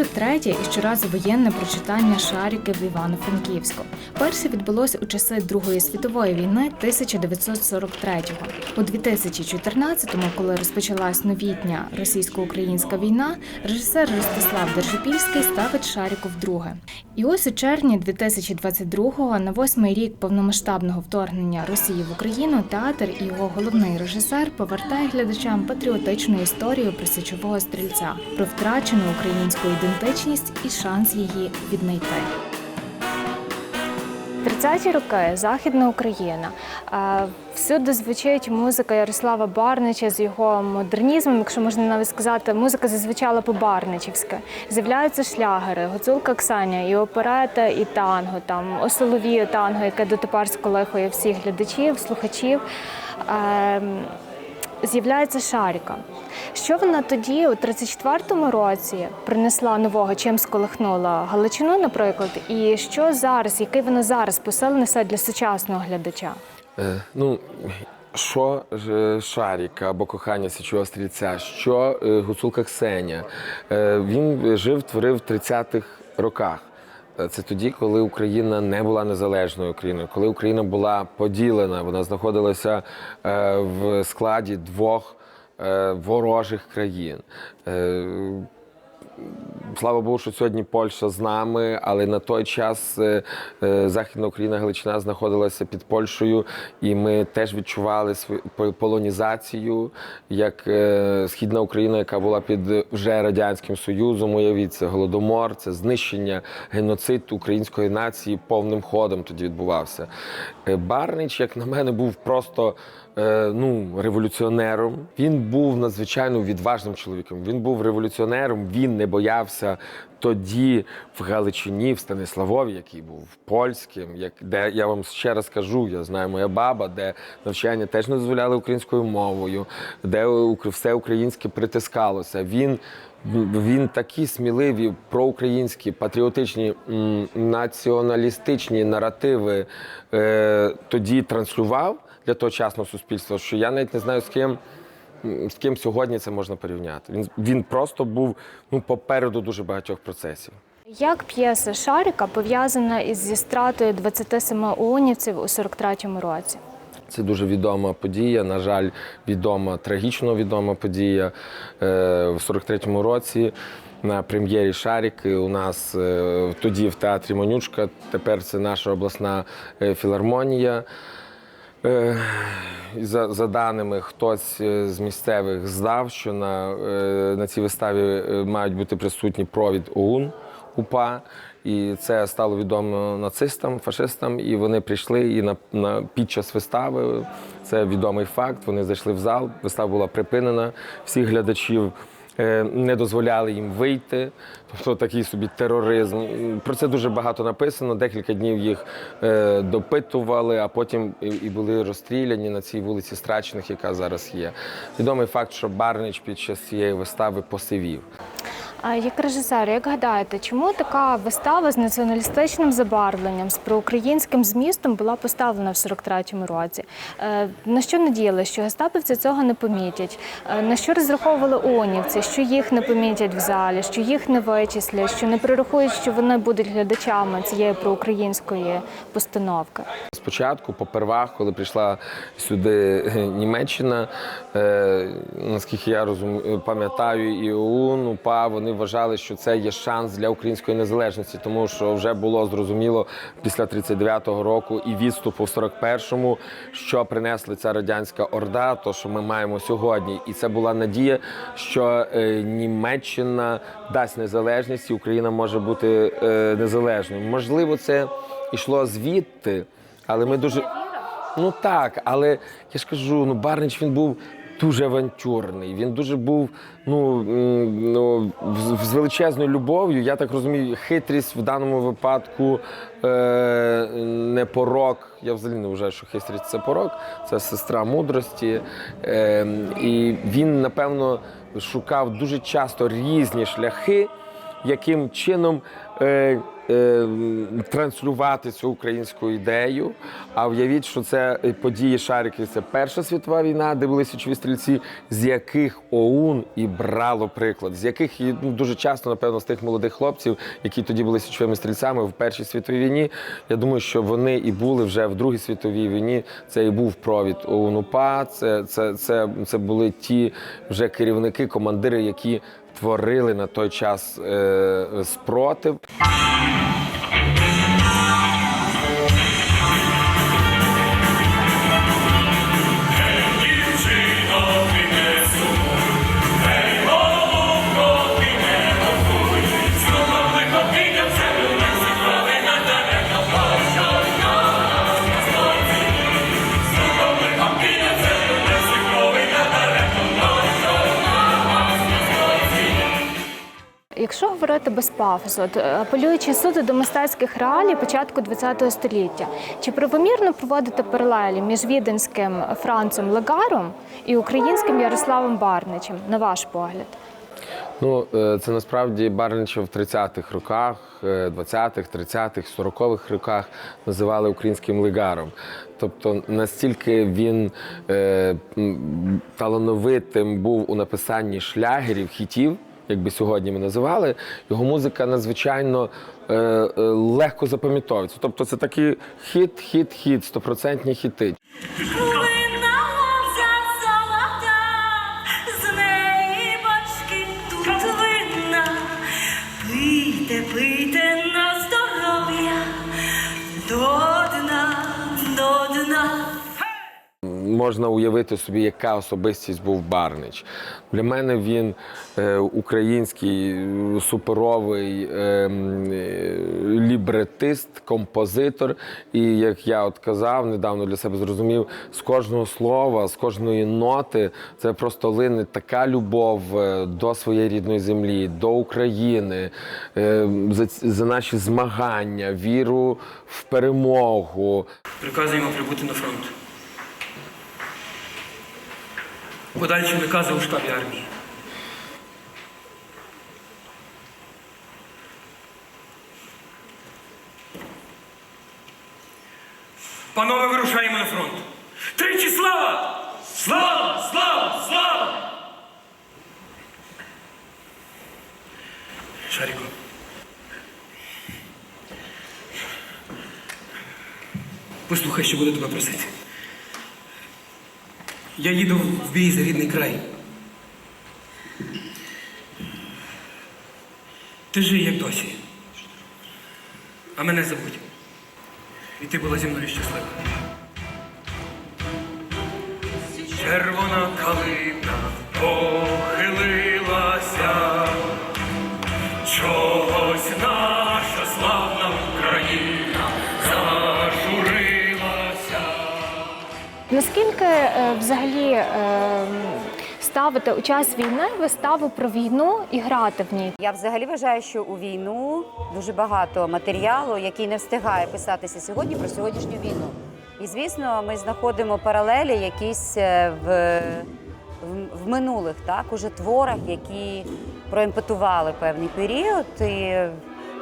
вже третє і щоразу воєнне прочитання шариків в Івано-Франківську. Перше відбулося у часи Другої світової війни 1943-го. У 2014-му, коли розпочалась новітня російсько-українська війна, режисер Ростислав Держипільський ставить шарику вдруге. І ось у червні 2022-го, на восьмий рік повномасштабного вторгнення Росії в Україну, театр і його головний режисер повертає глядачам патріотичну історію про січового стрільця, про втрачену українську ідентичність і шанс її віднайти. 30-ті роки Західна Україна. Всюди звучить музика Ярослава Барнича з його модернізмом, якщо можна навіть сказати, музика зазвучала по-барничівськи. З'являються шлягери, гуцулка Ксаня, і оперета, і танго, там осоловіє танго, яке дотепер сколихує всіх глядачів, слухачів. З'являється Шаріка. Що вона тоді, у 34-му році, принесла нового, чим сколихнула Галичину, наприклад, і що зараз, який вона зараз посил несе для сучасного глядача? Е, ну, що ж Шаріка або кохання січого стрільця, що е, гуцулка Ксеня. Е, він жив, творив в 30-х роках. Е, Це тоді, коли Україна не була незалежною країною, коли Україна була поділена, вона знаходилася е, в складі двох е, ворожих країн. Слава Богу, що сьогодні Польща з нами, але на той час е, е, Західна Україна, Галичина знаходилася під Польщею, і ми теж відчували полонізацію, як е, Східна Україна, яка була під вже Радянським Союзом. Уявіть, це голодомор, це знищення, геноцид української нації повним ходом тоді відбувався. Барнич, як на мене, був просто ну, революціонером. Він був надзвичайно відважним чоловіком. Він був революціонером, він не боявся тоді в Галичині, в Станиславові, який був польським, як, де я вам ще раз кажу, я знаю моя баба, де навчання теж не дозволяли українською мовою, де все українське притискалося. Він він такі сміливі проукраїнські, патріотичні, націоналістичні наративи е, тоді транслював для тогочасного суспільства, що я навіть не знаю з ким. З ким сьогодні це можна порівняти? Він він просто був ну попереду дуже багатьох процесів. Як п'єса Шаріка пов'язана із зі стратою 27 унівців у 43-му році? Це дуже відома подія. На жаль, відома, трагічно відома подія Е, в 43-му році. На прем'єрі Шаріки у нас е, тоді в театрі Монючка. Тепер це наша обласна е, філармонія. Е, За, за даними, хтось е, з місцевих здав, що на, е, на цій виставі мають бути присутні провід ОУН УПА. І це стало відомо нацистам, фашистам. І вони прийшли і на, на під час вистави. Це відомий факт. Вони зайшли в зал. Вистава була припинена. Всіх глядачів не дозволяли їм вийти. Тобто такий собі тероризм. Про це дуже багато написано. Декілька днів їх е, допитували, а потім і були розстріляні на цій вулиці Страчених, яка зараз є. Відомий факт, що Барнич під час цієї вистави посивів. А як режисер, як гадаєте, чому така вистава з націоналістичним забарвленням, з проукраїнським змістом була поставлена в 43-му році? Е, На що надіяли, що гестаповці цього не помітять? Е, На що розраховували онівці, що їх не помітять в залі, що їх не вичислять, що не прорахують, що вони будуть глядачами цієї проукраїнської постановки? Спочатку, попервах, коли прийшла сюди е, Німеччина, наскільки я розум, пам'ятаю, і ОУН, УПА, вони вважали, що це є шанс для української незалежності, тому що вже було зрозуміло після 39-го року і відступу в 41-му, що принесли ця радянська орда, то що ми маємо сьогодні. І це була надія, що е, Німеччина дасть незалежність, і Україна може бути е, незалежною. Можливо, це йшло звідти. Але ми дуже. Ну так, але я ж кажу, ну Барнич він був дуже авантюрний. Він дуже був ну, ну з- величезною любов'ю. Я так розумію, хитрість в даному випадку е, не порок. Я взагалі не вважаю, що хитрість це порок, це сестра мудрості. Е, і він, напевно, шукав дуже часто різні шляхи, яким чином. Е, транслювати цю українську ідею. А уявіть, що це е, події Шариків. Це Перша світова війна, де були січові стрільці, з яких ОУН і брало приклад, з яких ну, дуже часто, напевно, з тих молодих хлопців, які тоді були січовими стрільцями в Першій світовій війні. Я думаю, що вони і були вже в Другій світовій війні. Це і був провід ОУН УПА, це, це, це, це були ті вже керівники, командири, які творили на той час е, спротив. Говорити без пафосу, е, апелюючи суто до мистецьких реалій початку ХХ століття, чи правомірно проводити паралелі між віденським Францем Легаром і українським Ярославом Барничем, на ваш погляд? Ну, е, це насправді Барнича в 30-х роках, е, 20-х, 30-х, 40-х роках називали українським легаром. Тобто настільки він е, талановитим був у написанні шлягерів, хітів, як би сьогодні ми називали, його музика надзвичайно е, е, легко запам'ятовується. Тобто це такий хіт, хіт, хіт, стопроцентні хіти. Можна уявити собі, яка особистість був Барнич. Для мене він е, український е, суперовий е, лібретист, композитор. І як я от казав, недавно для себе зрозумів, з кожного слова, з кожної ноти це просто лине така любов до своєї рідної землі, до України, за, за наші змагання, віру в перемогу. Приказуємо прибути на фронт. Подальші накази у штабі армії. Панове, вирушаємо на фронт. Тричі слава! Слава! Слава! Слава! Шаріко. Послухай, що буду тебе просити. Я їду в бій за рідний край. Ти жий, як досі. А мене забудь. І ти була зі мною щаслива. Червона калина похилилася. Чогось Наскільки е, взагалі е, ставити у час війни виставу про війну і грати в ній? Я взагалі вважаю, що у війну дуже багато матеріалу, який не встигає писатися сьогодні про сьогоднішню війну. І звісно, ми знаходимо паралелі якісь е, в, в, минулих, так, уже творах, які проімпотували певний період. І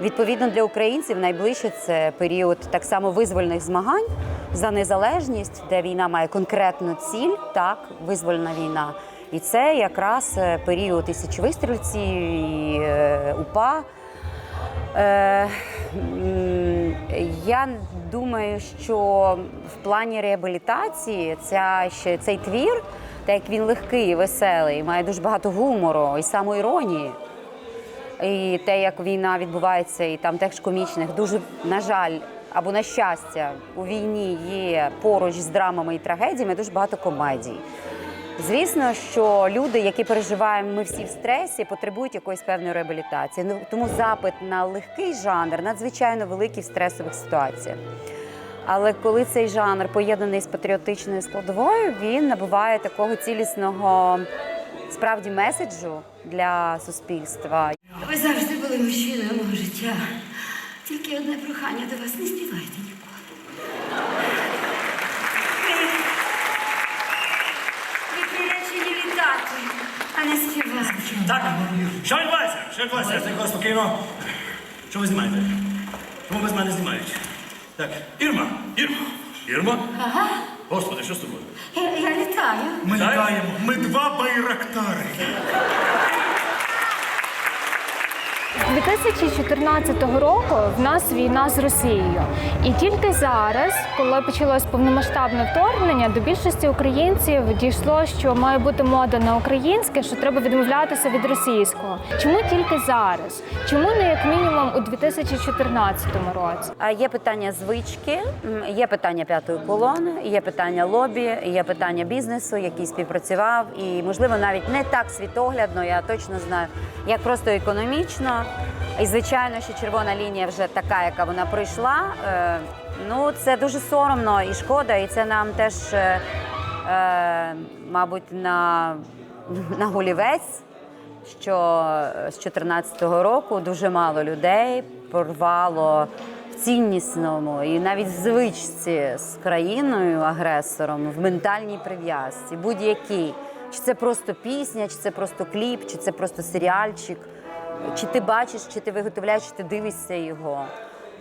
відповідно для українців найближче це період так само визвольних змагань за незалежність, де війна має конкретну ціль, так, визвольна війна. І це якраз е, період і січових і е, УПА. Е, я думаю, що в плані реабілітації ця, цей твір, так як він легкий, веселий, має дуже багато гумору і самоіронії. І те, як війна відбувається, і там теж комічних, дуже, на жаль, або на щастя, у війні є поруч з драмами і трагедіями дуже багато комедій. Звісно, що люди, які переживаємо, ми всі в стресі, потребують якоїсь певної реабілітації. Ну тому запит на легкий жанр надзвичайно великий в стресових ситуаціях. Але коли цей жанр поєднаний з патріотичною складовою, він набуває такого цілісного справді меседжу для суспільства. Ви завжди були мужчиною мого життя. Тільки одне прохання до вас не співайте ніколи. Ви, ви приречені літати, а не співати. Так, що відбувається? Що відбувається? Я так спокійно. Що ви знімаєте? Тому без мене знімають. Так, Ірма, Ірма, Ірма. Ага, Господи, що з тобою? я, я літаю. Ми Літаємо. Ми два байрактари. З 2014 року в нас війна з Росією, і тільки зараз, коли почалось повномасштабне вторгнення, до більшості українців дійшло, що має бути мода на українське, що треба відмовлятися від російського. Чому тільки зараз? Чому не як мінімум у 2014 році? А Є питання звички, є питання п'ятої колони, є питання лобі, є питання бізнесу, який співпрацював, і можливо навіть не так світоглядно, я точно знаю, як просто економічно. І звичайно, що червона лінія вже така, яка вона пройшла. Е, Ну це дуже соромно і шкода, і це нам теж, е, е, мабуть, на, на голівець що з 2014 року дуже мало людей порвало в ціннісному і навіть в звичці з країною агресором в ментальній прив'язці, будь-якій. Чи це просто пісня, чи це просто кліп, чи це просто серіальчик, чи ти бачиш, чи ти виготовляєш, чи ти дивишся його.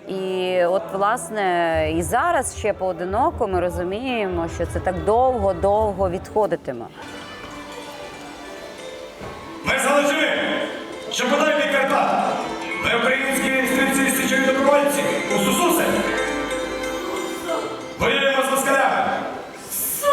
І от, власне, і зараз ще поодиноко ми розуміємо, що це так довго-довго відходитиме. Ми залежимо, що подай мій Карпат. Ми українські стрільці січові добровольці. У Сусусе. Воюємо з москалями. Це